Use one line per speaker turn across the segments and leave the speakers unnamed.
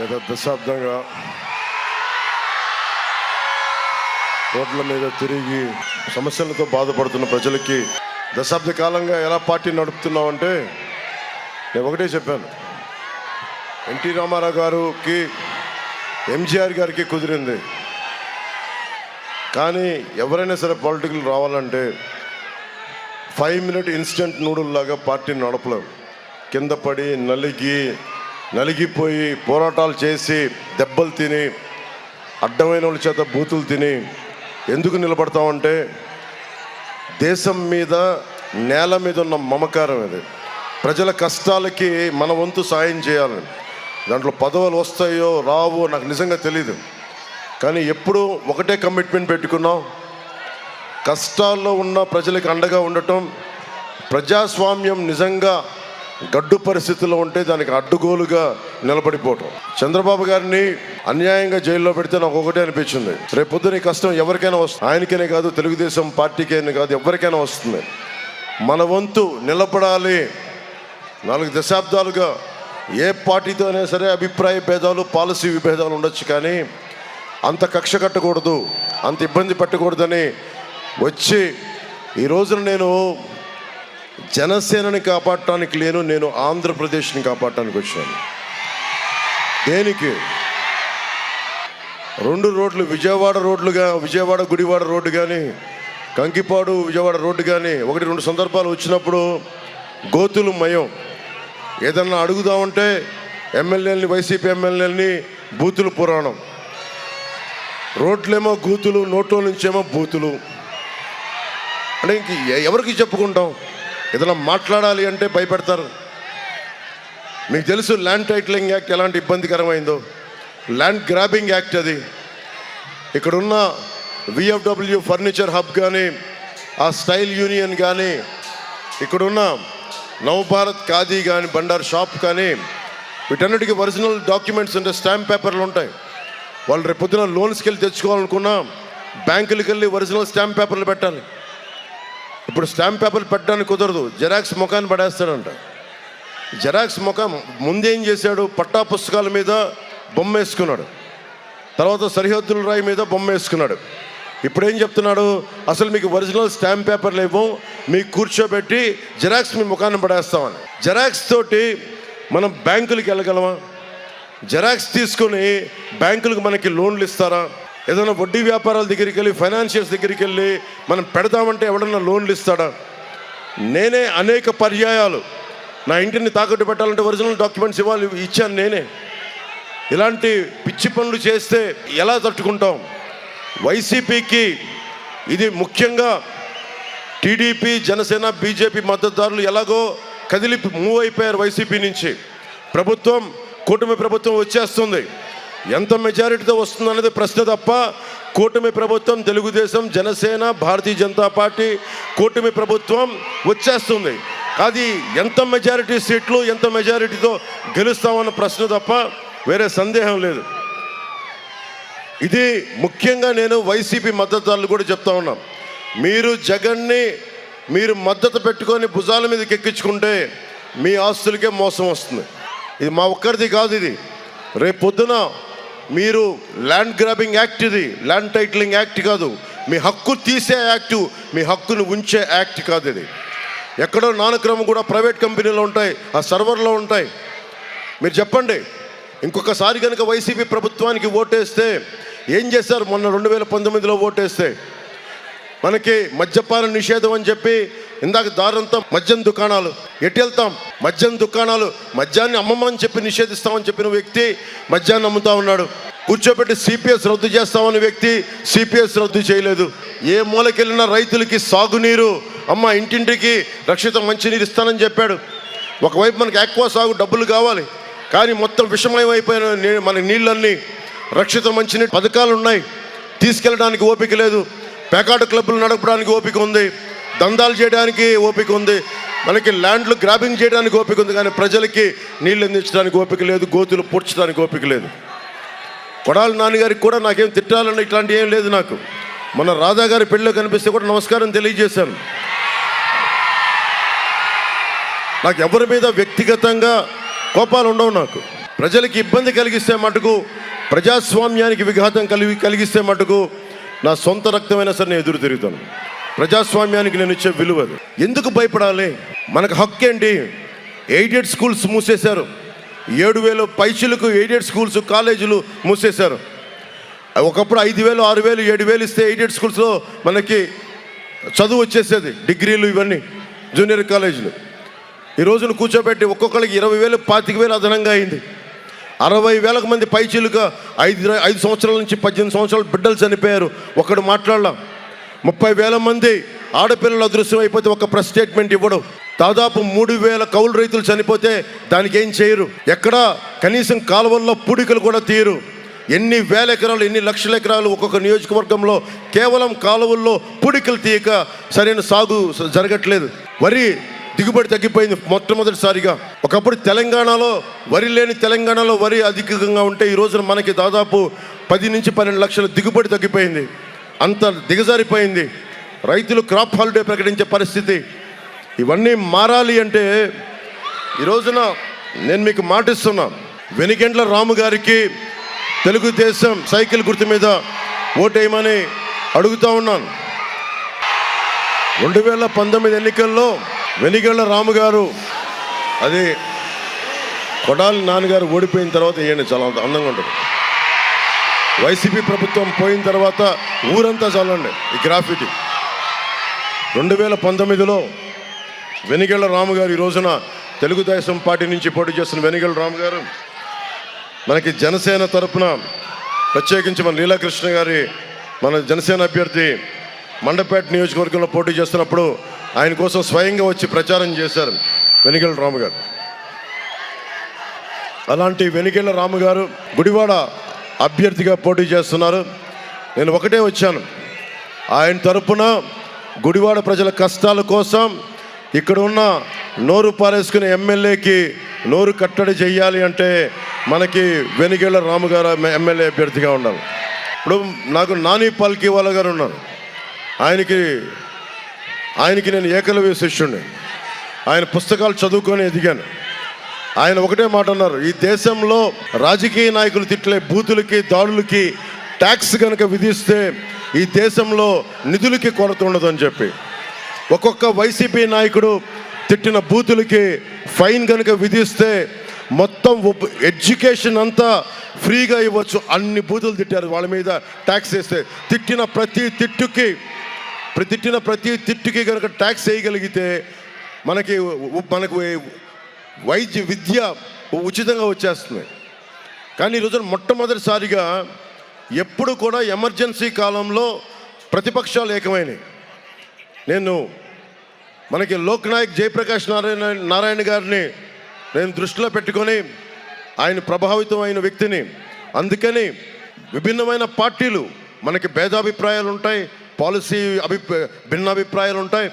గత దశాబ్దంగా రోడ్ల మీద తిరిగి సమస్యలతో బాధపడుతున్న ప్రజలకి దశాబ్ద కాలంగా ఎలా పార్టీ నడుపుతున్నామంటే నేను ఒకటే చెప్పాను. ఎన్టీ రామారావు గారికి ఎంజీఆర్ గారికి కుదిరింది. కానీ ఎవరైనా సరే పొలిటికల్ రావాలంటే ఫైవ్ మినిట్ ఇన్స్టెంట్ నూడుల్లాగా పార్టీని నడపలేము కింద పడి నలిగి నలిగిపోయి పోరాటాలు చేసి దెబ్బలు తిని అడ్డమైన వాళ్ళ చేత బూతులు తిని ఎందుకు నిలబడతామంటే దేశం మీద నేల మీద ఉన్న మమకారం ఇది ప్రజల కష్టాలకి మన వంతు సాయం చేయాలని దాంట్లో పదవులు వస్తాయో రావో నాకు నిజంగా తెలీదు. కానీ ఎప్పుడు ఒకటే కమిట్మెంట్ పెట్టుకున్నాం. కష్టాల్లో ఉన్న ప్రజలకు అండగా ఉండటం ప్రజాస్వామ్యం నిజంగా గడ్డు పరిస్థితుల్లో ఉంటే దానికి అడ్డుగోలుగా నిలబడిపోవటం. చంద్రబాబు గారిని అన్యాయంగా జైల్లో పెడితే నాకు ఒకటే అనిపించింది. రేపొద్దున ఈ కష్టం ఎవరికైనా వస్తుంది ఆయనకైనా కాదు తెలుగుదేశం పార్టీకైనా కాదు ఎవరికైనా వస్తుంది. మన వంతు నిలబడాలి. నాలుగు దశాబ్దాలుగా ఏ పార్టీతో అయినా సరే అభిప్రాయ భేదాలు పాలసీ విభేదాలు ఉండొచ్చు కానీ అంత కక్ష కట్టకూడదు అంత ఇబ్బంది పెట్టకూడదని వచ్చి ఈ రోజున నేను జనసేనని కాపాడటానికి లేను నేను ఆంధ్రప్రదేశ్ని కాపాడటానికి వచ్చాను. దేనికి? రెండు రోడ్లు విజయవాడ రోడ్లుగా విజయవాడ గుడివాడ రోడ్డు కానీ కంకిపాడు విజయవాడ రోడ్డు కానీ ఒకటి రెండు సందర్భాలు వచ్చినప్పుడు గోతులు మయం. ఏదన్నా అడుగుదామంటే ఎమ్మెల్యేలని వైసీపీ ఎమ్మెల్యేలని బూతులు పురాణం. రోడ్లేమో గూతులు నోట్లో నుంచేమో బూతులు. అంటే ఇంక ఎవరికి చెప్పుకుంటాం? ఏదైనా మాట్లాడాలి అంటే భయపెడతారు. మీకు తెలుసు ల్యాండ్ టైటిలింగ్ యాక్ట్ ఎలాంటి ఇబ్బందికరమైందో. ల్యాండ్ గ్రాబింగ్ యాక్ట్ అది. ఇక్కడున్న విఎఫ్డబ్ల్యూ ఫర్నిచర్ హబ్ కానీ ఆ స్టైల్ యూనియన్ కానీ ఇక్కడున్న నవభారత్ ఖాదీ కానీ బండార్ షాప్ కానీ వీటన్నిటికీ ఒరిజినల్ డాక్యుమెంట్స్ అంటే స్టాంప్ పేపర్లు ఉంటాయి. వాళ్ళు రేపు పొద్దున లోన్స్కి వెళ్ళి తెచ్చుకోవాలనుకున్నా బ్యాంకులకి వెళ్ళి ఒరిజినల్ స్టాంప్ పేపర్లు పెట్టాలి. ఇప్పుడు స్టాంప్ పేపర్ పెట్టడానికి కుదరదు. జెరాక్స్ ముఖాన్ని పడేస్తాడంట. జెరాక్స్ ముఖం ముందేం చేశాడు? పట్టా పుస్తకాల మీద బొమ్మ వేసుకున్నాడు. తర్వాత సరిహద్దుల రాయి మీద బొమ్మ వేసుకున్నాడు. ఇప్పుడు ఏం చెప్తున్నాడు? అసలు మీకు ఒరిజినల్ స్టాంప్ పేపర్లు ఇవ్వం మీకు కూర్చోబెట్టి జెరాక్స్ మీ ముఖాన్ని పడేస్తామని. జెరాక్స్ తోటి మనం బ్యాంకులకి వెళ్ళగలమా? జెరాక్స్ తీసుకొని బ్యాంకులకు మనకి లోన్లు ఇస్తారా? ఏదైనా వడ్డీ వ్యాపారాల దగ్గరికి వెళ్ళి ఫైనాన్షియల్స్ దగ్గరికి వెళ్ళి మనం పెడదామంటే ఎవడన్నా లోన్లు ఇస్తాడా? నేనే అనేక పర్యాయాలు. నా ఇంటిని తాకట్టు పెట్టాలంటే ఒరిజినల్ డాక్యుమెంట్స్ ఇవ్వాలి ఇచ్చాను నేనే. ఇలాంటి పిచ్చి పనులు చేస్తే ఎలా తట్టుకుంటాం? వైసీపీకి ఇది ముఖ్యంగా టీడీపీ జనసేన బీజేపీ మద్దతుదారులు ఎలాగో కదిలి మూవ్ అయిపోయారు వైసీపీ నుంచి. ప్రభుత్వం కూటమి ప్రభుత్వం వచ్చేస్తుంది. ఎంత మెజారిటీతో వస్తుందనేది ప్రశ్న తప్ప కూటమి ప్రభుత్వం తెలుగుదేశం జనసేన భారతీయ జనతా పార్టీ కూటమి ప్రభుత్వం వచ్చేస్తుంది. అది ఎంత మెజారిటీ సీట్లు ఎంత మెజారిటీతో గెలుస్తామన్న ప్రశ్న తప్ప వేరే సందేహం లేదు. ఇది ముఖ్యంగా నేను వైసీపీ మద్దతుదారులు కూడా చెప్తా ఉన్నాం. మీరు జగన్ని మీరు మద్దతు పెట్టుకొని భుజాల మీదకి ఎక్కించుకుంటే మీ ఆస్తులకే మోసం వస్తుంది. ఇది మా ఒక్కరిది కాదు ఇది. రేపు పొద్దున మీరు ల్యాండ్ గ్రాబింగ్ యాక్ట్ ఇది ల్యాండ్ టైటిలింగ్ యాక్ట్ కాదు. మీ హక్కు తీసే యాక్టు మీ హక్కును ఉంచే యాక్ట్ కాదు ఇది. ఎక్కడో నానక్రమం కూడా ప్రైవేట్ కంపెనీలో ఉంటాయి ఆ సర్వర్లో ఉంటాయి. మీరు చెప్పండి ఇంకొకసారి కనుక వైసీపీ ప్రభుత్వానికి ఓటేస్తే ఏం చేశారు? మొన్న రెండు వేల పంతొమ్మిదిలో ఓటేస్తే మనకి మద్యపాన నిషేధం అని చెప్పి ఇందాక దారంతో మద్యం దుకాణాలు. ఎటు వెళ్తాం? మద్యం దుకాణాలు. మద్యాన్ని అమ్మమని చెప్పి నిషేధిస్తామని చెప్పిన వ్యక్తి మద్యాన్ని అమ్ముతా ఉన్నాడు. కూర్చోబెట్టి సిపిఎస్ రద్దు చేస్తామని వ్యక్తి సిపిఎస్ రద్దు చేయలేదు. ఏ మూలకెళ్ళినా రైతులకి సాగునీరు అమ్మ ఇంటింటికి రక్షిత మంచినీరు ఇస్తానని చెప్పాడు. ఒకవైపు మనకి ఎక్కువ సాగు డబ్బులు కావాలి. కానీ మొత్తం విషమయం అయిపోయిన నీ- మన నీళ్ళన్నీ రక్షిత మంచినీటి పథకాలు ఉన్నాయి. తీసుకెళ్ళడానికి ఓపిక లేదు. పేకాట క్లబ్లు నడపడానికి ఓపిక ఉంది. దందాలు చేయడానికి ఓపిక ఉంది. మనకి ల్యాండ్లు గ్రాబింగ్ చేయడానికి ఓపిక ఉంది కానీ ప్రజలకి నీళ్ళు అందించడానికి ఓపిక లేదు గోతులు పూడ్చడానికి ఓపిక లేదు. కొడాలి నాన్నగారికి కూడా నాకేం తిట్టాలని ఇట్లాంటి ఏం లేదు నాకు. మన రాధా గారి పెళ్ళిలో కనిపిస్తే కూడా నమస్కారం తెలియజేశాను. నాకు ఎవరి మీద వ్యక్తిగతంగా కోపాలు ఉండవు నాకు. ప్రజలకి ఇబ్బంది కలిగిస్తే మటుకు ప్రజాస్వామ్యానికి విఘాతం కలిగి కలిగిస్తే మటుకు నా సొంత రక్తమైనా సరే నేను ఎదురు తిరుగుతాను. ప్రజాస్వామ్యానికి నేను ఇచ్చే విలువ అది. ఎందుకు భయపడాలి? మనకు హక్కు ఏంటి? ఎయిడెడ్ స్కూల్స్ మూసేశారు. ఏడు వేలు పైసలకు ఎయిడెడ్ స్కూల్స్ కాలేజీలు మూసేశారు. ఒకప్పుడు ఐదు వేలు ఆరు వేలు ఏడు వేలు ఇస్తే ఎయిడెడ్ స్కూల్స్లో మనకి చదువు వచ్చేసేది. డిగ్రీలు ఇవన్నీ జూనియర్ కాలేజీలు. ఈ రోజున కూర్చోబెట్టి ఒక్కొక్కరికి ఇరవై వేలు పాతిక వేలు అదనంగా అయింది. అరవై వేలకు మంది పైచీలుగా ఐదు ఐదు సంవత్సరాల నుంచి పద్దెనిమిది సంవత్సరాలు బిడ్డలు చనిపోయారు. ఒకడు మాట్లాడలా. ముప్పై వేల మంది ఆడపిల్లలు అదృశ్యం అయిపోతే ఒక ప్రెస్ స్టేట్మెంట్ ఇవ్వడు. దాదాపు మూడు వేల కౌలు రైతులు చనిపోతే దానికి ఏం చేయరు? ఎక్కడ? కనీసం కాలువల్లో పూడికలు కూడా తీయరు. ఎన్ని వేల ఎకరాలు ఎన్ని లక్షల ఎకరాలు ఒక్కొక్క నియోజకవర్గంలో కేవలం కాలువల్లో పూడికలు తీయక సరైన సాగు జరగట్లేదు. వరి దిగుబడి తగ్గిపోయింది మొట్టమొదటిసారిగా. ఒకప్పుడు తెలంగాణలో వరి లేని తెలంగాణలో వరి అధికంగా ఉంటే ఈ రోజున మనకి దాదాపు పది నుంచి పన్నెండు లక్షల దిగుబడి తగ్గిపోయింది. అంత దిగజారిపోయింది. రైతులు క్రాప్ హాలిడే ప్రకటించే పరిస్థితి. ఇవన్నీ మారాలి అంటే ఈ రోజున నేను మీకు మాటిస్తున్నా. వెనిగెండ్ల రాము గారికి తెలుగుదేశం సైకిల్ గుర్తు మీద ఓటేయమని అడుగుతా ఉన్నాను. రెండు వేల పంతొమ్మిది ఎన్నికల్లో వెనిగళ్ళ రాము గారు అది కొడాలి నాన్నగారు ఓడిపోయిన తర్వాత వేయండి చాలా అందంగా ఉంటుంది. వైసీపీ ప్రభుత్వం పోయిన తర్వాత ఊరంతా చల్లండి ఈ గ్రాఫిటీ. రెండు వేల పంతొమ్మిదిలో వెనిగళ్ళ రాము గారు ఈ రోజున తెలుగుదేశం పార్టీ నుంచి పోటీ చేస్తున్న వెనిగళ్ళ రాము గారు మనకి జనసేన తరఫున ప్రత్యేకించి మన లీలాకృష్ణ గారి మన జనసేన అభ్యర్థి మండపేట నియోజకవర్గంలో పోటీ చేస్తున్నప్పుడు ఆయన కోసం స్వయంగా వచ్చి ప్రచారం చేశారు వెనిగళ్ళ రామగారు అలాంటి వెనిగళ్ళ రాము గారు గుడివాడ అభ్యర్థిగా పోటీ చేస్తున్నారు. నేను ఒకటే వచ్చాను. ఆయన తరపున గుడివాడ ప్రజల కష్టాల కోసం ఇక్కడ ఉన్న నోరు పారేసుకునే ఎమ్మెల్యేకి నోరు కట్టడి చేయాలి అంటే మనకి వెనిగళ్ళ రాముగారు ఎమ్మెల్యే అభ్యర్థిగా ఉండాలి ఇప్పుడు నాకు నాని పాల్కి వాళ్ళ గారు ఉన్నారు. ఆయనకి ఆయనకి నేను ఏకలవ్య శిష్యుడిని ఆయన పుస్తకాలు చదువుకొని ఎదిగాను. ఆయన ఒకటే మాట అన్నారు ఈ దేశంలో రాజకీయ నాయకులు తిట్లే బూతులకి దాడులకి ట్యాక్స్ కనుక విధిస్తే ఈ దేశంలో నిధులకి కొరత ఉండదు అని చెప్పి. ఒక్కొక్క వైసీపీ నాయకుడు తిట్టిన బూతులకి ఫైన్ కనుక విధిస్తే మొత్తం ఎడ్యుకేషన్ అంతా ఫ్రీగా ఇవ్వచ్చు. అన్ని బూతులు తిట్టారు. వాళ్ళ మీద ట్యాక్స్ వేస్తే తిట్టిన ప్రతి తిట్టుకి ప్రతిట్టిన ప్రతి తిట్టుకి కనుక ట్యాక్స్ వేయగలిగితే మనకి మనకు వైద్య విద్య ఉచితంగా వచ్చేస్తుంది. కానీ ఈరోజు మొట్టమొదటిసారిగా ఎప్పుడు కూడా ఎమర్జెన్సీ కాలంలో ప్రతిపక్షాలు ఏకమైనవి నేను మనకి లోక్నాయక్ జయప్రకాష్ నారాయణ నారాయణ గారిని నేను దృష్టిలో పెట్టుకొని ఆయన ప్రభావితం అయిన వ్యక్తిని. అందుకని విభిన్నమైన పార్టీలు మనకి భేదాభిప్రాయాలు ఉంటాయి పాలసీ అభి భిన్నాభిప్రాయాలు ఉంటాయి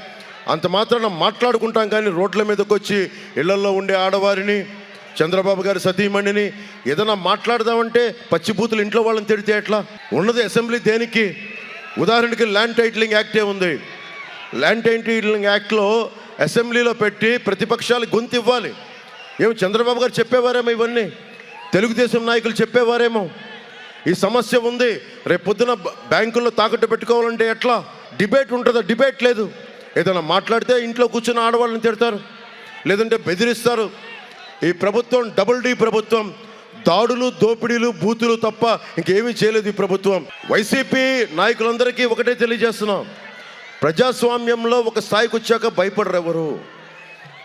అంత మాత్రాన మాట్లాడుకుంటాం కానీ రోడ్ల మీదకి వచ్చి ఇళ్ళలో ఉండే ఆడవారిని చంద్రబాబు గారి సతీమణిని ఏదైనా మాట్లాడదామంటే పచ్చిబూతులు ఇంట్లో వాళ్ళని తిడితే ఎట్లా? ఉన్నది అసెంబ్లీ దేనికి? ఉదాహరణకి ల్యాండ్ టైటిలింగ్ యాక్టే ఉంది. ల్యాండ్ టైటిలింగ్ యాక్ట్లో అసెంబ్లీలో పెట్టి ప్రతిపక్షాలు గొంతు ఇవ్వాలి ఏమి చంద్రబాబు గారు చెప్పేవారేమో ఇవన్నీ? తెలుగుదేశం నాయకులు చెప్పేవారేమో? ఈ సమస్య ఉంది. రేపు పొద్దున బ్యాంకుల్లో తాకట్టు పెట్టుకోవాలంటే ఎట్లా? డిబేట్ ఉంటుందా? డిబేట్ లేదు. ఏదైనా మాట్లాడితే ఇంట్లో కూర్చుని ఆడవాళ్ళని తిడతారు. లేదంటే బెదిరిస్తారు. ఈ ప్రభుత్వం డబుల్ డి ప్రభుత్వం. దాడులు దోపిడీలు బూతులు తప్ప ఇంకేమీ చేయలేదు ఈ ప్రభుత్వం. వైసీపీ నాయకులందరికీ ఒకటే తెలియజేస్తున్నాం. ప్రజాస్వామ్యంలో ఒక స్థాయికి వచ్చాక భయపడరు ఎవరు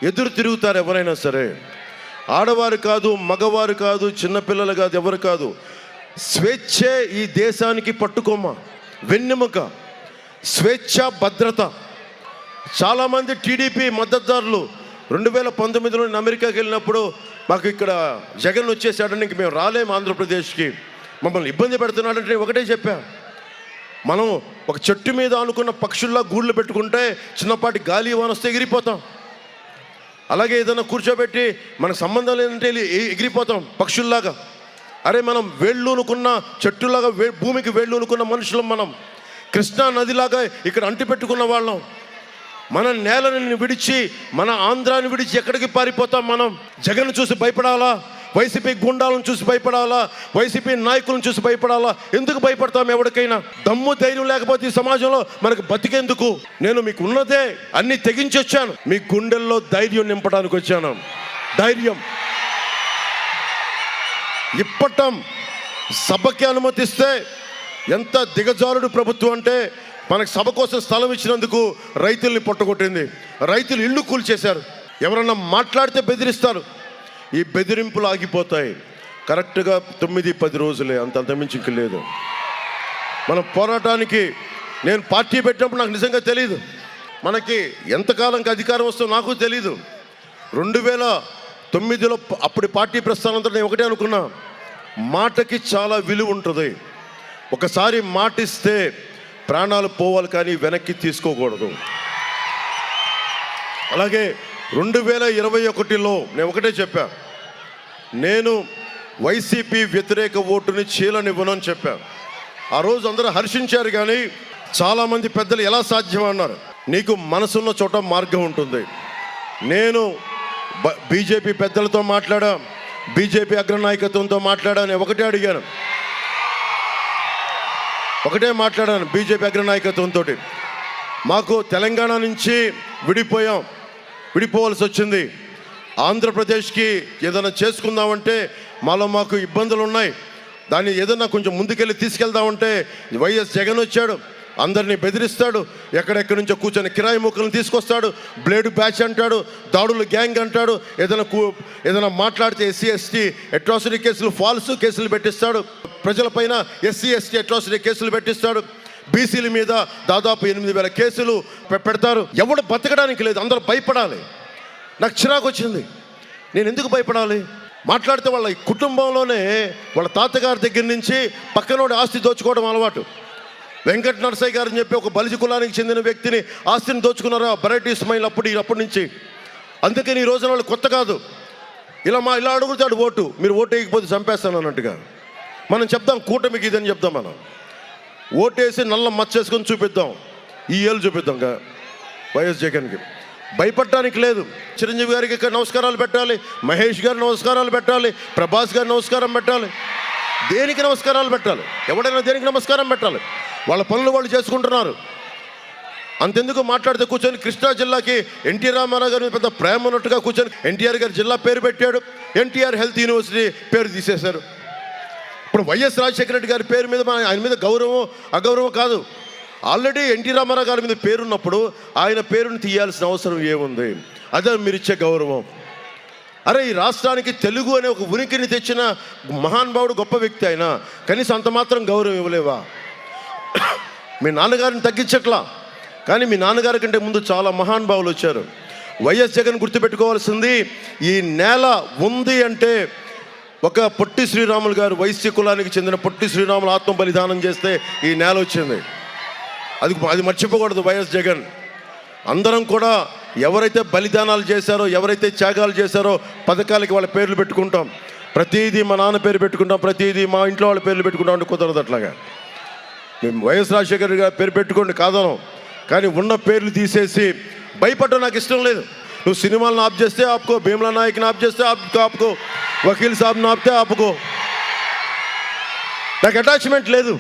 ఎదురు తిరుగుతారు ఎవరైనా సరే. ఆడవారు కాదు మగవారు కాదు చిన్నపిల్లలు కాదు ఎవరు కాదు. స్వేచ్ఛే ఈ దేశానికి పట్టుకోమ. వెన్నెముక స్వేచ్ఛ భద్రత. చాలామంది టీడీపీ మద్దతుదారులు రెండు వేల పంతొమ్మిదిలో నేను అమెరికాకి వెళ్ళినప్పుడు మాకు ఇక్కడ జగన్ వచ్చేసాడని ఇంక మేము రాలేము ఆంధ్రప్రదేశ్కి. మమ్మల్ని ఇబ్బంది పెడుతున్నాడంటే ఒకటే చెప్పా. మనం ఒక చెట్టు మీద అనుకున్న పక్షుల్లా గూళ్ళు పెట్టుకుంటే చిన్నపాటి గాలి వాన వస్తే ఎగిరిపోతాం. అలాగే ఏదైనా కూర్చోబెట్టి మనకు సంబంధం లేదంటే వెళ్ళి ఎగిరిపోతాం పక్షుల్లాగా. అరే మనం వేళ్ళూనుకున్న చెట్టులాగా వే భూమికి వేళ్ళూనుకున్న మనుషులం మనం. కృష్ణా నదిలాగా ఇక్కడ అంటిపెట్టుకున్న వాళ్ళం. మన నేలని విడిచి మన ఆంధ్రాని విడిచి ఎక్కడికి పారిపోతాం మనం? జగన్ చూసి భయపడాలా? వైసీపీ గుండాలను చూసి భయపడాలా? వైసీపీ నాయకులను చూసి భయపడాలా? ఎందుకు భయపడతాం ఎవరికైనా? దమ్ము ధైర్యం లేకపోతే ఈ సమాజంలో మనకు బతికేందుకు? నేను మీకు ఉన్నదే అన్ని తెగించి వచ్చాను మీ గుండెల్లో ధైర్యం నింపడానికి వచ్చాను. ధైర్యం. ఇప్పటం సభకి అనుమతిస్తే ఎంత దిగజారుడు ప్రభుత్వం అంటే మనకు సభ కోసం స్థలం ఇచ్చినందుకు రైతుల్ని పొట్టగొట్టింది. రైతులు ఇల్లు కూల్చేశారు. ఎవరన్నా మాట్లాడితే బెదిరిస్తారు. ఈ బెదిరింపులు ఆగిపోతాయి. కరెక్ట్గా తొమ్మిది పది రోజులే. అంత అంతమించి ఇంక లేదు. మన పోరాటానికి నేను పార్టీ పెట్టినప్పుడు నాకు నిజంగా తెలియదు మనకి ఎంతకాలంకి అధికారం వస్తుందో నాకు తెలీదు. రెండు వేల తొమ్మిదిలో అప్పుడు పార్టీ ప్రస్థానంతో నేను ఒకటే అనుకున్నా. మాటకి చాలా విలువ ఉంటుంది. ఒకసారి మాటిస్తే ప్రాణాలు పోవాలి కానీ వెనక్కి తీసుకోకూడదు. అలాగే రెండు వేల ఇరవై ఒకటిలో నేను ఒకటే చెప్పా. నేను వైసీపీ వ్యతిరేక ఓటుని చీలనివ్వను అని చెప్పా. ఆ రోజు అందరూ హర్షించారు కానీ చాలామంది పెద్దలు ఎలా సాధ్యం అన్నారు నీకు మనసున్న చోట మార్గం ఉంటుంది. నేను బీజేపీ పెద్దలతో మాట్లాడాం. బీజేపీ అగ్రనాయకత్వంతో మాట్లాడాను. ఒకటే అడిగాను. ఒకటే మాట్లాడాను బీజేపీ అగ్రనాయకత్వంతో మాకు తెలంగాణ నుంచి విడిపోయాం. విడిపోవాల్సి వచ్చింది. ఆంధ్రప్రదేశ్కి ఏదైనా చేసుకుందామంటే మాలో మాకు ఇబ్బందులు ఉన్నాయి దాన్ని ఏదైనా కొంచెం ముందుకెళ్ళి తీసుకెళ్దామంటే వైఎస్ జగన్ వచ్చాడు. అందరినీ బెదిరిస్తాడు. ఎక్కడెక్కడి నుంచో కూర్చొని కిరాయి ముక్కలను తీసుకొస్తాడు. బ్లేడ్ బ్యాచ్ అంటాడు దాడులు గ్యాంగ్ అంటాడు ఏదైనా కూ ఏదైనా మాట్లాడితే ఎస్సీ ఎస్టీ అట్రాసిటీ కేసులు ఫాల్స్ కేసులు పెట్టిస్తాడు. ప్రజలపైన ఎస్సీ ఎస్టీ అట్రాసిటీ కేసులు పెట్టిస్తాడు. బీసీల మీద దాదాపు ఎనిమిది వేల కేసులు పెడతారు. ఎవడు బతకడానికి లేదు అందరూ భయపడాలి. నాకు చిరాకు వచ్చింది. నేను ఎందుకు భయపడాలి? మాట్లాడితే వాళ్ళ కుటుంబంలోనే వాళ్ళ తాతగారి దగ్గర నుంచి పక్కనోడి ఆస్తి దోచుకోవడం అలవాటు. వెంకట నరసయ్య గారు అని చెప్పి ఒక బలిజ కులానికి చెందిన వ్యక్తిని ఆస్తిని దోచుకున్నారు? ఆ స్మైల్ అప్పుడు అప్పటి నుంచి. అందుకని ఈ రోజున వాళ్ళు కొత్త కాదు. ఇలా మా ఇలా అడుగుతాడు ఓటు. మీరు ఓటు వేయకపోతే చంపేస్తాను అన్నట్టుగా. మనం చెప్దాం కూటమికి ఇదని చెప్దాం మనం. ఓటేసి నల్ల మచ్చేసుకొని చూపిద్దాం. ఈ ఏళ్ళు చూపిద్దాంగా వైఎస్ జగన్కి భయపడటానికి లేదు. చిరంజీవి గారికి నమస్కారాలు పెట్టాలి. మహేష్ గారు నమస్కారాలు పెట్టాలి. ప్రభాస్ గారు నమస్కారం పెట్టాలి. దేనికి నమస్కారాలు పెట్టాలి? ఎవడైనా దేనికి నమస్కారం పెట్టాలి? వాళ్ళ పనులు వాళ్ళు చేసుకుంటున్నారు. అంతెందుకు మాట్లాడితే కూర్చొని కృష్ణా జిల్లాకి ఎన్టీ రామారావు గారి పెద్ద ప్రేమ ఉన్నట్టుగా కూర్చొని ఎన్టీఆర్ గారి జిల్లా పేరు పెట్టాడు. ఎన్టీఆర్ హెల్త్ యూనివర్సిటీ పేరు తీసేశారు. ఇప్పుడు వైఎస్ రాజశేఖర రెడ్డి గారి పేరు మీద మన- ఆయన మీద గౌరవం అగౌరవం కాదు. ఆల్రెడీ ఎన్టీ రామారావు గారి మీద పేరున్నప్పుడు ఆయన పేరుని తీయాల్సిన అవసరం ఏముంది? అదే మీరు ఇచ్చే గౌరవం. అరే ఈ రాష్ట్రానికి తెలుగు అనే ఒక ఉనికిని తెచ్చిన మహానుభావుడు గొప్ప వ్యక్తి ఆయన. కనీసం అంత మాత్రం గౌరవం ఇవ్వలేవా? మీ నాన్నగారిని తగ్గించట్లా. కానీ మీ నాన్నగారి కంటే ముందు చాలా మహానుభావులు వచ్చారు. వైఎస్ జగన్ గుర్తుపెట్టుకోవాల్సింది ఈ నేల ఉంది అంటే ఒక పొట్టి శ్రీరాములు గారు వైశ్య కులానికి చెందిన పొట్టి శ్రీరాములు ఆత్మ బలిదానం చేస్తే ఈ నేల వచ్చింది. అది అది మర్చిపోకూడదు వైఎస్ జగన్. అందరం కూడా ఎవరైతే బలిదానాలు చేశారో ఎవరైతే త్యాగాలు చేశారో పథకాలకి వాళ్ళ పేర్లు పెట్టుకుంటాం. ప్రతిదీ మా నాన్న పేరు పెట్టుకుంటాం ప్రతిదీ మా ఇంట్లో వాళ్ళ పేర్లు పెట్టుకుంటాం అంటే కుదరదు అట్లాగా. మేము వైఎస్ రాజశేఖర్ గారు పేరు పెట్టుకోండి కాదను. కానీ ఉన్న పేర్లు తీసేసి భయపడడం నాకు ఇష్టం లేదు. నువ్వు సినిమాలను ఆప్ చేస్తే ఆపుకో భీమలా నాయక్ని ఆప్ చేస్తే ఆపుకో ఆపుకో వకీల్ సాబ్ని ఆపితే ఆపుకో. నాకు అటాచ్మెంట్ లేదు.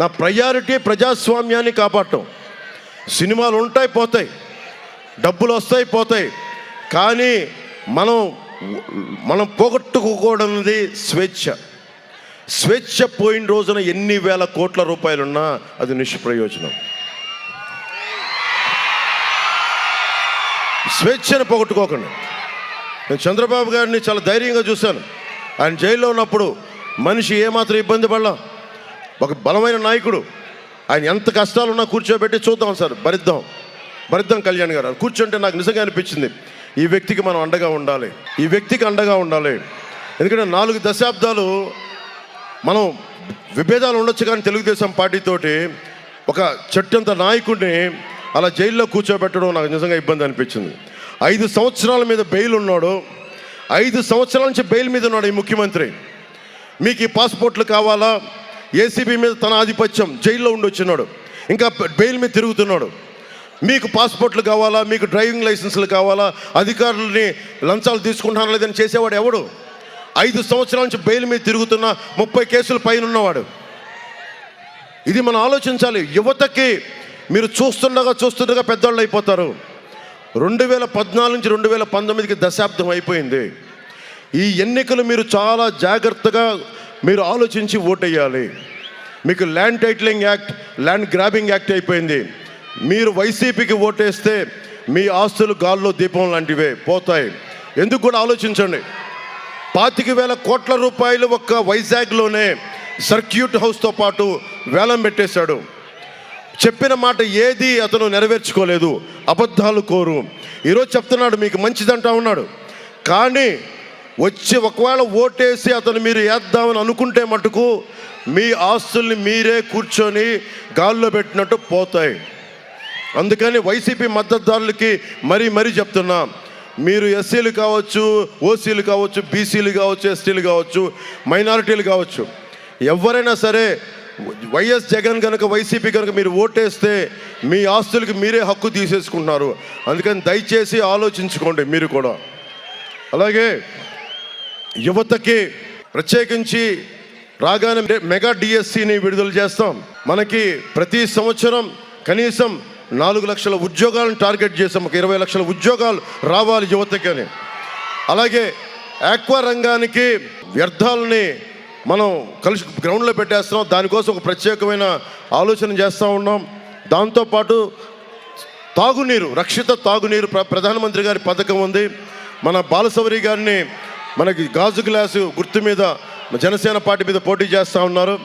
నా ప్రయారిటీ ప్రజాస్వామ్యాన్ని కాపాడటం. సినిమాలు ఉంటాయి పోతాయి. డబ్బులు వస్తాయి పోతాయి. కానీ మనం మనం పోగొట్టుకోకూడనిది స్వేచ్ఛ. స్వేచ్ఛ పోయిన రోజున ఎన్ని వేల కోట్ల రూపాయలున్నా అది నిష్ప్రయోజనం. స్వేచ్ఛను పోగొట్టుకోకండి. నేను చంద్రబాబు గారిని చాలా ధైర్యంగా చూశాను. ఆయన జైల్లో ఉన్నప్పుడు మనిషి ఏమాత్రం ఇబ్బంది పడలా. ఒక బలమైన నాయకుడు. ఆయన ఎంత కష్టాలున్నా కూర్చోబెట్టి చూద్దాం సార్ భరిద్దాం. భరిద్దాం కళ్యాణ్ గారు. కూర్చుంటే నాకు నిజంగా అనిపించింది ఈ వ్యక్తికి మనం అండగా ఉండాలి. ఈ వ్యక్తికి అండగా ఉండాలి. ఎందుకంటే నాలుగు దశాబ్దాలు మనం విభేదాలు ఉండొచ్చు కానీ తెలుగుదేశం పార్టీతోటి ఒక చెట్టంత నాయకుడిని అలా జైల్లో కూర్చోబెట్టడం నాకు నిజంగా ఇబ్బంది అనిపించింది. ఐదు సంవత్సరాల మీద బెయిల్ ఉన్నాడు. ఐదు సంవత్సరాల నుంచి బెయిల్ మీద ఉన్నాడు ఈ ముఖ్యమంత్రి. మీకు ఈ పాస్పోర్ట్లు కావాలా? ఏసీబీ మీద తన ఆధిపత్యం జైల్లో ఉండి వచ్చినాడు. ఇంకా బెయిల్ మీద తిరుగుతున్నాడు. మీకు పాస్పోర్ట్లు కావాలా? మీకు డ్రైవింగ్ లైసెన్స్లు కావాలా? అధికారులని లంచాలు తీసుకుంటాను లేదని చేసేవాడు ఎవడు? ఐదు సంవత్సరాల నుంచి బెయిల్ మీద తిరుగుతున్న ముప్పై కేసుల పైన ఉన్నవాడు ఇది మనం ఆలోచించాలి. యువతకి మీరు చూస్తుండగా చూస్తుండగా పెద్దవాళ్ళు అయిపోతారు. రెండు వేల పద్నాలుగు నుంచి రెండు వేల పంతొమ్మిదికి దశాబ్దం అయిపోయింది. ఈ ఎన్నికలు మీరు చాలా జాగ్రత్తగా మీరు ఆలోచించి ఓటేయాలి. మీకు land titling act land grabbing act అయిపోయింది. మీరు వైసీపీకి ఓటేస్తే మీ ఆస్తులు గాల్లో దీపం లాంటివే పోతాయి. ఎందుకు కూడా ఆలోచించండి. పాతిక వేల కోట్ల రూపాయలు ఒక్క వైజాగ్లోనే సర్క్యూట్ హౌస్తో పాటు వేలం పెట్టేశాడు. చెప్పిన మాట ఏది అతను నెరవేర్చుకోలేదు. అబద్ధాలు కోరు. ఈరోజు చెప్తున్నాడు మీకు మంచిదంటా ఉన్నాడు కానీ వచ్చి ఒకవేళ ఓటేసి అతను మీరు వేద్దామని అనుకుంటే మటుకు మీ ఆస్తుల్ని మీరే కూర్చొని గాల్లో పెట్టినట్టు పోతాయి. అందుకని వైసీపీ మద్దతుదారులకి మరీ మరీ చెప్తున్నాం మీరు ఎస్సీలు కావచ్చు ఓసీలు కావచ్చు బీసీలు కావచ్చు ఎస్టీలు కావచ్చు మైనారిటీలు కావచ్చు ఎవరైనా సరే వైఎస్ జగన్ కనుక వైసీపీ కనుక మీరు ఓటేస్తే మీ ఆస్తులకి మీరే హక్కు తీసేసుకుంటున్నారు. అందుకని దయచేసి ఆలోచించుకోండి మీరు కూడా. అలాగే యువతకి ప్రత్యేకించి రాగానే మెగా డిఎస్సిని విడుదల చేస్తాం. మనకి ప్రతి సంవత్సరం కనీసం నాలుగు లక్షల ఉద్యోగాలను టార్గెట్ చేసాం. ఒక ఇరవై లక్షల ఉద్యోగాలు రావాలి యువతకి అని అలాగే ఆక్వా రంగానికి వ్యర్థాలని మనం కలిసి గ్రౌండ్లో పెట్టేస్తున్నాం. దానికోసం ఒక ప్రత్యేకమైన ఆలోచన చేస్తూ ఉన్నాం. దాంతోపాటు తాగునీరు రక్షిత తాగునీరు ప్ర ప్రధానమంత్రి గారి పథకం ఉంది. మన బాలసౌరి గారిని మనకి గాజు గ్లాసు గుర్తు మీద జనసేన పార్టీ మీద పోటీ చేస్తూ ఉన్నారు.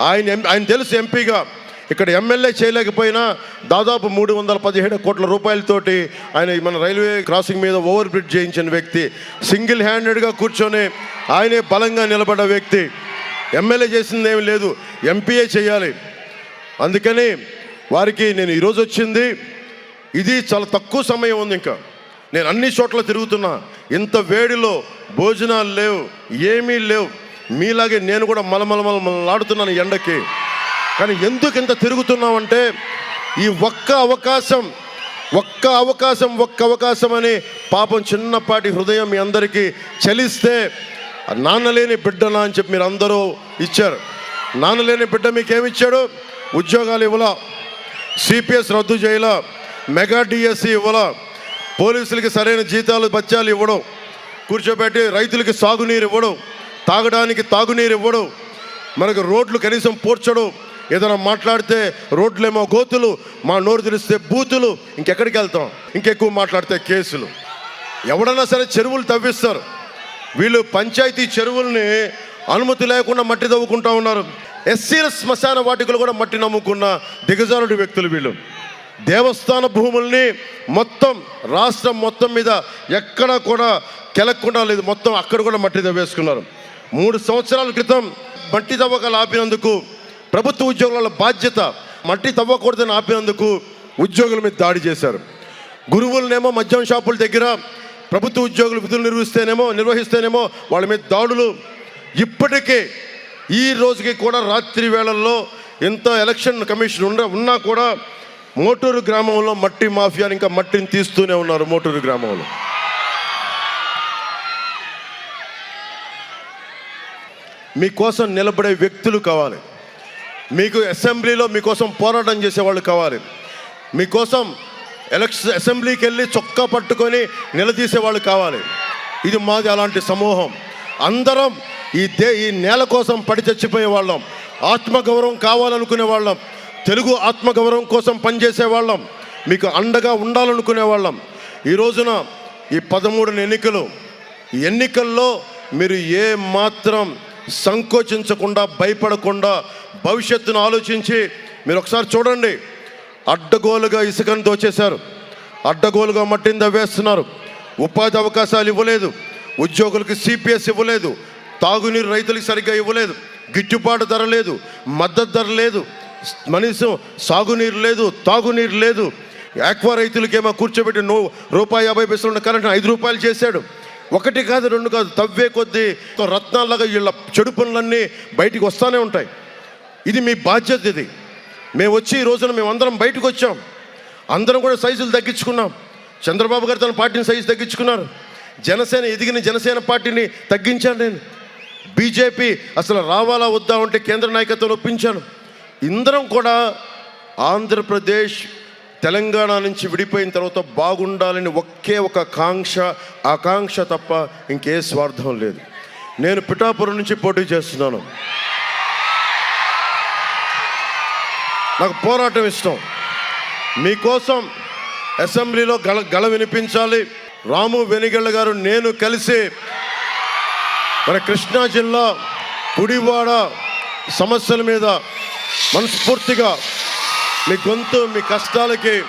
ఆయన ఆయన తెలుసు ఎంపీగా. ఇక్కడ ఎమ్మెల్యే చేయలేకపోయినా దాదాపు మూడు వందల పదిహేడు కోట్ల రూపాయలతోటి ఆయన మన రైల్వే క్రాసింగ్ మీద ఓవర్ బ్రిడ్జ్ చేయించిన వ్యక్తి. సింగిల్ హ్యాండెడ్గా కూర్చొని ఆయనే బలంగా నిలబడ్డ వ్యక్తి. ఎమ్మెల్యే చేసింది ఏమి లేదు ఎంపీఏ చేయాలి. అందుకని వారికి నేను ఈరోజు వచ్చింది ఇది చాలా తక్కువ సమయం ఉంది ఇంకా. నేను అన్ని చోట్ల తిరుగుతున్నా ఇంత వేడిలో భోజనాలు లేవు ఏమీ లేవు. మీలాగే నేను కూడా మలమలమలమలాడుతున్నాను ఎండకి. కానీ ఎందుకు ఇంత తిరుగుతున్నామంటే ఈ ఒక్క అవకాశం ఒక్క అవకాశం ఒక్క అవకాశం అని పాపం చిన్నపాటి హృదయం మీ అందరికీ చలిస్తే నాన్నలేని బిడ్డనా అని చెప్పి మీరు అందరూ ఇచ్చారు. నాన్నలేని బిడ్డ మీకేమిచ్చాడు? ఉద్యోగాలు ఇవ్వలా సిపిఎస్ రద్దు చేయాల మెగా డిఎస్సి ఇవ్వాల పోలీసులకి సరైన జీతాలు బత్యాలు ఇవ్వడం కూర్చోబెట్టి రైతులకి సాగునీరు ఇవ్వడం తాగడానికి తాగునీరు ఇవ్వడం మనకు రోడ్లు కనీసం పూడ్చడం ఏదైనా మాట్లాడితే రోడ్లేమో గోతులు మా నోరు తెరిస్తే బూతులు ఇంకెక్కడికి వెళ్తాం? ఇంకెక్కువ మాట్లాడితే కేసులు. ఎవడన్నా సరే చెరువులు తవ్విస్తారు. వీళ్ళు పంచాయతీ చెరువుల్ని అనుమతి లేకుండా మట్టి తవ్వుకుంటా ఉన్నారు. ఎస్సీల శ్మశాన వాటికలు కూడా మట్టి నమ్ముకున్న దిగజారుడు వ్యక్తులు వీళ్ళు. దేవస్థాన భూముల్ని మొత్తం రాష్ట్రం మొత్తం మీద ఎక్కడ కూడా కెలక్కుండా లేదు. మొత్తం అక్కడ కూడా మట్టి తవ్వేసుకున్నారు. మూడు సంవత్సరాల క్రితం మట్టి తవ్వకాలు ఆపినందుకు ప్రభుత్వ ఉద్యోగుల బాధ్యత మట్టి తవ్వకూడదని ఆపినందుకు ఉద్యోగుల మీద దాడి చేశారు. గురువులనేమో మద్యం షాపుల దగ్గర ప్రభుత్వ ఉద్యోగులు విధులు నిర్వహిస్తేనేమో నిర్వహిస్తేనేమో వాళ్ళ మీద దాడులు. ఇప్పటికే ఈ రోజుకి కూడా రాత్రి వేళల్లో ఎంత ఎలక్షన్ కమిషన్ ఉండ ఉన్నా కూడా మోటూరు గ్రామంలో మట్టి మాఫియా ఇంకా మట్టిని తీస్తూనే ఉన్నారు మోటూరు గ్రామంలో. మీకోసం నిలబడే వ్యక్తులు కావాలి. మీకు అసెంబ్లీలో మీకోసం పోరాటం చేసేవాళ్ళు కావాలి. మీకోసం ఎలక్షన్ అసెంబ్లీకి వెళ్ళి చొక్కా పట్టుకొని నిలదీసే వాళ్ళు కావాలి. ఇది మాది అలాంటి సమూహం. అందరం ఈ దే ఈ నేల కోసం పడి చచ్చిపోయే వాళ్ళం. ఆత్మగౌరవం కావాలనుకునే వాళ్ళం. తెలుగు ఆత్మగౌరవం కోసం పనిచేసే వాళ్ళం. మీకు అండగా ఉండాలనుకునే వాళ్ళం. ఈ రోజున ఈ పదమూడు ఎన్నికలు. ఈ ఎన్నికల్లో మీరు ఏ మాత్రం సంకోచించకుండా భయపడకుండా భవిష్యత్తును ఆలోచించి మీరు ఒకసారి చూడండి. అడ్డగోలుగా ఇసుకను దోచేశారు. అడ్డగోలుగా మట్టిని దవ్వేస్తున్నారు ఉపాధి అవకాశాలు ఇవ్వలేదు. ఉద్యోగులకు సిపిఎస్ ఇవ్వలేదు. తాగునీరు రైతులకు సరిగ్గా ఇవ్వలేదు. గిట్టుబాటు ధర లేదు. మద్దతు ధర లేదు. మనిషి సాగునీరు లేదు. తాగునీరు లేదు. ఆక్వా రైతులకేమో కూర్చోబెట్టి నో రూపాయి యాభై పైసలు ఉన్న కరెంట్ ఐదు రూపాయలు చేశాడు. ఒకటి కాదు రెండు కాదు. తవ్వే కొద్దీ రత్నాల్లాగా వీళ్ళ చెడు పనులన్నీ బయటికి వస్తూనే ఉంటాయి. ఇది మీ బాధ్యత ఇది. మేము వచ్చి ఈ రోజున మేము అందరం బయటకు వచ్చాం. అందరం కూడా సైజులు తగ్గించుకున్నాం. చంద్రబాబు గారు తన పార్టీని సైజు తగ్గించుకున్నారు. జనసేన ఎదిగిన జనసేన పార్టీని తగ్గించాను నేను. బీజేపీ అసలు రావాలా వద్దా ఉంటే కేంద్ర నాయకత్వం ఒప్పించాను. ఇందరం కూడా ఆంధ్రప్రదేశ్ తెలంగాణ నుంచి విడిపోయిన తర్వాత బాగుండాలని ఒకే ఒక కాంక్ష ఆకాంక్ష తప్ప ఇంకే స్వార్థం లేదు. నేను పిఠాపురం నుంచి పోటీ చేస్తున్నాను. నాకు పోరాటం ఇష్టం. మీకోసం అసెంబ్లీలో గల గల వినిపించాలి. రాము వెనిగళ్ళ గారు నేను కలిసి మన కృష్ణా జిల్లా గుడివాడ సమస్యల మీద మనస్ఫూర్తిగా మీ గొంతు మీ కష్టాలకి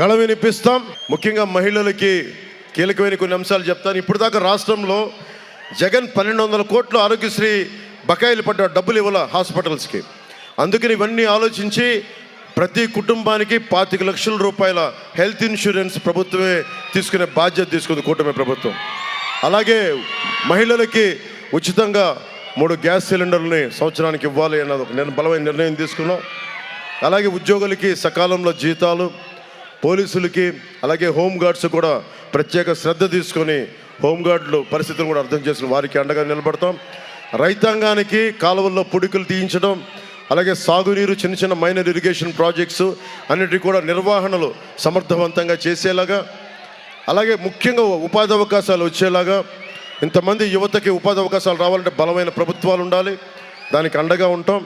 గళ వినిపిస్తాం. ముఖ్యంగా మహిళలకి కీలకమైన కొన్ని అంశాలు చెప్తాను. ఇప్పుడు దాకా రాష్ట్రంలో జగన్ పన్నెండు వందల కోట్లు ఆరోగ్యశ్రీ బకాయిలు పడ్డ డబ్బులు ఇవ్వాల హాస్పిటల్స్కి. అందుకని ఇవన్నీ ఆలోచించి ప్రతి కుటుంబానికి పాతిక లక్షల రూపాయల హెల్త్ ఇన్సూరెన్స్ ప్రభుత్వమే తీసుకునే బాధ్యత తీసుకుంది కూటమి ప్రభుత్వం. అలాగే మహిళలకి ఉచితంగా మూడు గ్యాస్ సిలిండర్లని సంవత్సరానికి ఇవ్వాలి అన్నది ఒక బలమైన నిర్ణయం తీసుకున్నాం. అలాగే ఉద్యోగులకి సకాలంలో జీతాలు పోలీసులకి అలాగే హోమ్ గార్డ్స్ కూడా ప్రత్యేక శ్రద్ధ తీసుకొని హోమ్ పరిస్థితులు కూడా అర్థం చేసుకుని వారికి అండగా నిలబడతాం. రైతాంగానికి కాలువల్లో పుడికలు తీయించడం అలాగే సాగునీరు చిన్న చిన్న మైనర్ ఇరిగేషన్ ప్రాజెక్ట్స్ అన్నిటి కూడా నిర్వహణలు సమర్థవంతంగా చేసేలాగా అలాగే ముఖ్యంగా ఉపాధి అవకాశాలు వచ్చేలాగా ఇంతమంది యువతకి ఉపాధి అవకాశాలు రావాలంటే బలమైన ప్రభుత్వాలు ఉండాలి దానికి అండగా ఉంటాం.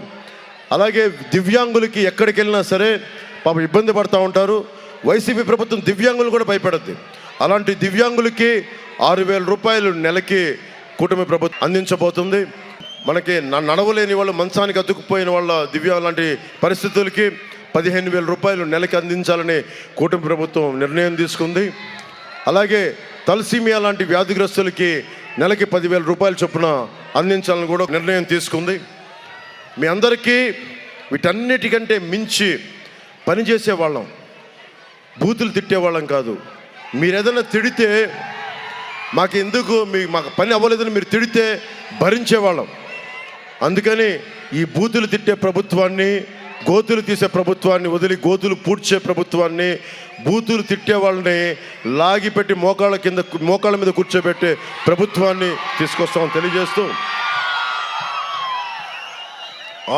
అలాగే దివ్యాంగులకి ఎక్కడికి వెళ్ళినా సరే పాప ఇబ్బంది పడుతూ ఉంటారు. వైసీపీ ప్రభుత్వం దివ్యాంగులు కూడా భయపడద్ది. అలాంటి దివ్యాంగులకి ఆరు వేల రూపాయలు నెలకి కూటమి ప్రభుత్వం అందించబోతుంది. మనకి నడవలేని వాళ్ళు మంచానికి అతుక్కుపోయిన వాళ్ళ దివ్య లాంటి పరిస్థితులకి పదిహేను వేల రూపాయలు నెలకి అందించాలని కూటమి ప్రభుత్వం నిర్ణయం తీసుకుంది. అలాగే తలసీమియా లాంటి వ్యాధిగ్రస్తులకి నెలకి పదివేల రూపాయల చొప్పున అందించాలని కూడా నిర్ణయం తీసుకుంది. మీ అందరికీ వీటన్నిటికంటే మించి పనిచేసేవాళ్ళం బూతులు తిట్టేవాళ్ళం కాదు. మీరు ఏదైనా తిడితే మాకు ఎందుకు మీ మాకు పని అవ్వలేదని మీరు తిడితే భరించేవాళ్ళం అందుకని ఈ బూతులు తిట్టే ప్రభుత్వాన్ని గోతులు తీసే ప్రభుత్వాన్ని వదిలి గోతులు పూడ్చే ప్రభుత్వాన్ని బూతులు తిట్టే వాళ్ళని లాగిపెట్టి మోకాళ్ళ కింద మోకాళ్ళ మీద కూర్చోబెట్టే ప్రభుత్వాన్ని తీసుకొస్తామని తెలియజేస్తూ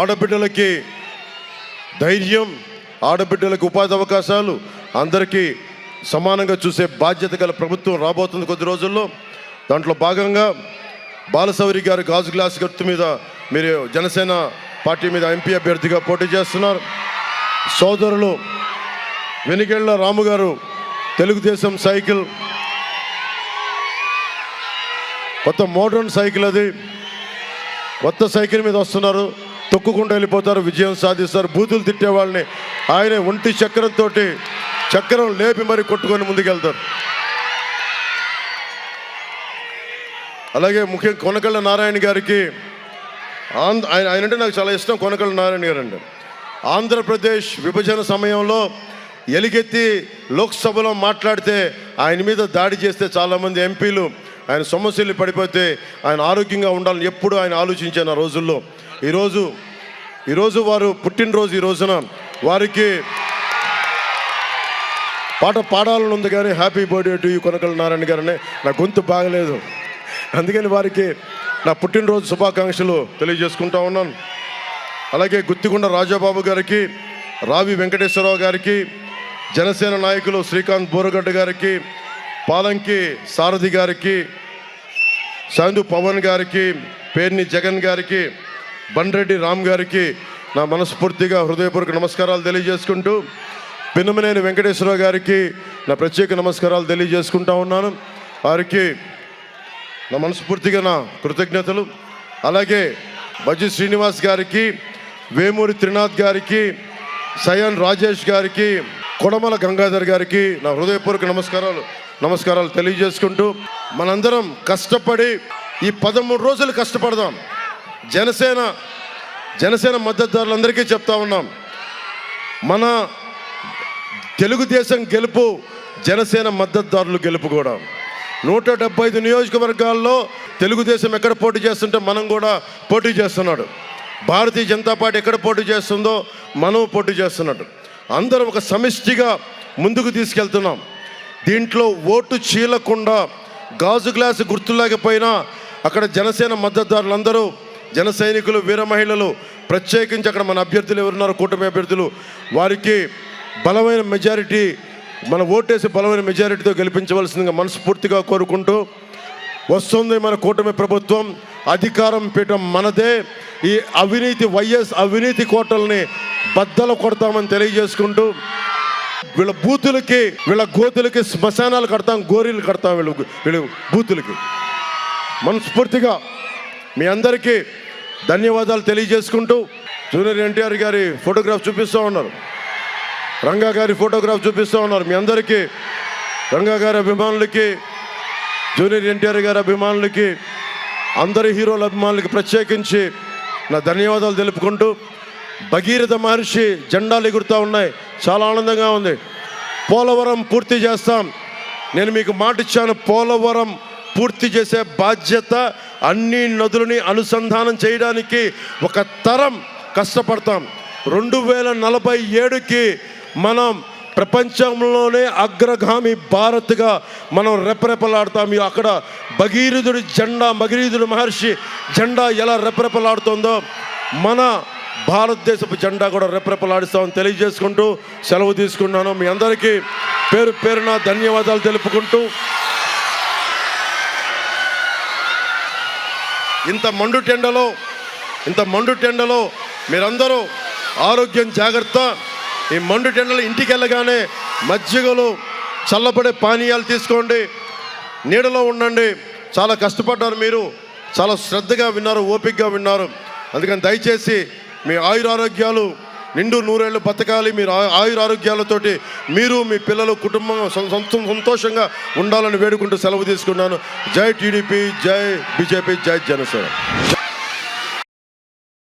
ఆడబిడ్డలకి ధైర్యం ఆడబిడ్డలకు ఉపాధి అవకాశాలు అందరికీ సమానంగా చూసే బాధ్యత గల ప్రభుత్వం రాబోతుంది కొద్ది రోజుల్లో. దాంట్లో భాగంగా బాలసౌరి గారు గాజు గ్లాస్ గుర్తు మీద మీరు జనసేన పార్టీ మీద ఎంపీ అభ్యర్థిగా పోటీ చేస్తున్నారు. సోదరులు వెనిగెళ్ళ రాము గారు తెలుగుదేశం సైకిల్. కొత్త మోడర్న్ సైకిల్ అది. కొత్త సైకిల్ మీద వస్తున్నారు. తొక్కుకుంటూ వెళ్ళిపోతారు. విజయం సాధిస్తారు. బూతులు తిట్టే వాళ్ళని ఆయన ఒంటి చక్రంతో చక్రం లేపి మరి కొట్టుకొని ముందుకెళ్తారు. అలాగే ముఖ్యం కొనకళ్ళ నారాయణ గారికి ఆంధ్ర ఆయన ఆయన అంటే నాకు చాలా ఇష్టం కొనకళ్ళ నారాయణ గారు అండి ఆంధ్రప్రదేశ్ విభజన సమయంలో ఎలుగెత్తి లోక్సభలో మాట్లాడితే ఆయన మీద దాడి చేస్తే చాలామంది ఎంపీలు ఆయన సమస్యలు పడిపోతే ఆయన ఆరోగ్యంగా ఉండాలని ఎప్పుడు ఆయన ఆలోచించాను ఆ రోజుల్లో. ఈరోజు ఈరోజు వారు పుట్టినరోజు ఈ రోజున వారికి పాట పాడాలని ఉంది కానీ happy birthday to you Konakala Narayana గారని నా గొంతు బాగలేదు. అందుకని వారికి నా పుట్టినరోజు శుభాకాంక్షలు తెలియజేసుకుంటా ఉన్నాను. అలాగే గుత్తికొండ రాజాబాబు గారికి రావి వెంకటేశ్వరరావు గారికి జనసేన నాయకులు శ్రీకాంత్ బోరగడ్డ గారికి పాలంకి సారథి గారికి సాంధు పవన్ గారికి పేర్ని జగన్ గారికి బండ్రెడ్డి రామ్ గారికి నా మనస్ఫూర్తిగా హృదయపూర్వక నమస్కారాలు తెలియజేసుకుంటూ పిన్నమనేని వెంకటేశ్వరరావు గారికి నా ప్రత్యేక నమస్కారాలు తెలియజేసుకుంటా ఉన్నాను. వారికి నా మనస్ఫూర్తిగా నా కృతజ్ఞతలు. అలాగే బజ్జి శ్రీనివాస్ గారికి వేమూరి త్రినాథ్ గారికి సయాన్ రాజేష్ గారికి కొడమల గంగాధర్ గారికి నా హృదయపూర్వక నమస్కారాలు నమస్కారాలు తెలియజేసుకుంటూ మనందరం కష్టపడి ఈ పదమూడు రోజులు కష్టపడదాం. జనసేన జనసేన మద్దతుదారులందరికీ చెప్తా ఉన్నాం. మన తెలుగుదేశం గెలుపు జనసేన మద్దతుదారులు గెలుపు కూడా. నూట డెబ్బై ఐదు నియోజకవర్గాల్లో తెలుగుదేశం ఎక్కడ పోటీ చేస్తుంటే మనం కూడా పోటీ చేస్తున్నాడు. భారతీయ జనతా పార్టీ ఎక్కడ పోటీ చేస్తుందో మనం పోటీ చేస్తున్నాడు. అందరం ఒక సమిష్టిగా ముందుకు తీసుకెళ్తున్నాం. దీంట్లో ఓటు చీలకుండా గాజు గ్లాసు గుర్తులేకపోయినా అక్కడ జనసేన మద్దతుదారులందరూ జన సైనికులు వీర మహిళలు ప్రత్యేకించి అక్కడ మన అభ్యర్థులు ఎవరున్నారో కూటమి అభ్యర్థులు వారికి బలమైన మెజారిటీ మన ఓటేసి బలమైన మెజారిటీతో గెలిపించవలసిందిగా మనస్ఫూర్తిగా కోరుకుంటూ వస్తుంది మన కూటమి ప్రభుత్వం. అధికారం పీఠం మనదే. ఈ అవినీతి వైఎస్ అవినీతి కోటల్ని బద్దలు కొడతామని తెలియజేసుకుంటూ వీళ్ళ బూతులకి వీళ్ళ గోతులకి శ్మశానాలు కడతాం గోరీలు కడతాం వీళ్ళు వీళ్ళు బూతులకి. మనస్ఫూర్తిగా మీ అందరికీ ధన్యవాదాలు తెలియజేసుకుంటూ జూనియర్ ఎన్టీఆర్ గారి ఫోటోగ్రాఫ్ చూపిస్తూ ఉన్నారు. రంగా గారి ఫోటోగ్రాఫ్ చూపిస్తూ ఉన్నారు మీ అందరికీ. రంగా గారి అభిమానులకి జూనియర్ ఎన్టీఆర్ గారి అభిమానులకి అందరి హీరోల అభిమానులకి ప్రత్యేకించి నా ధన్యవాదాలు తెలుపుకుంటూ భగీరథ మహర్షి జెండాలు ఎగురుతూ ఉన్నాయి. చాలా ఆనందంగా ఉంది. పోలవరం పూర్తి చేస్తాం. నేను మీకు మాట ఇచ్చాను పోలవరం పూర్తి చేసే బాధ్యత అన్ని నదులని అనుసంధానం చేయడానికి ఒక తరం కష్టపడతాం. రెండు వేల నలభై ఏడుకి మనం ప్రపంచంలోనే అగ్రగామి భారత్గా మనం రెపరెపలాడతాం. అక్కడ భగీరథుడి జెండా భగీరథుడి మహర్షి జెండా ఎలా రెపరెపలాడుతుందో మన భారతదేశపు జెండా కూడా రెపరెపలాడిస్తామని తెలియజేసుకుంటూ సెలవు తీసుకున్నాను. మీ అందరికీ పేరు పేరున ధన్యవాదాలు తెలుపుకుంటూ ఇంత మండు టెండలో ఇంత మండు టెండలో మీరందరూ ఆరోగ్యం జాగ్రత్త. ఈ మండు టెండలు ఇంటికి వెళ్ళగానే మజ్జిగలు చల్లబడే పానీయాలు తీసుకోండి. నీడలో ఉండండి. చాలా కష్టపడ్డారు మీరు. చాలా శ్రద్ధగా విన్నారు ఓపికగా విన్నారు. అందుకని దయచేసి మీ ఆయురారోగ్యాలు నిండు నూరేళ్ళు బతకాలి. మీరు ఆ- ఆయురారోగ్యాలతోటి మీరు మీ పిల్లలు కుటుంబం సం- సంతోషంగా ఉండాలని వేడుకుంటూ సెలవు తీసుకున్నాను. జై టీడీపీ జై బీజేపీ జై జనసేన.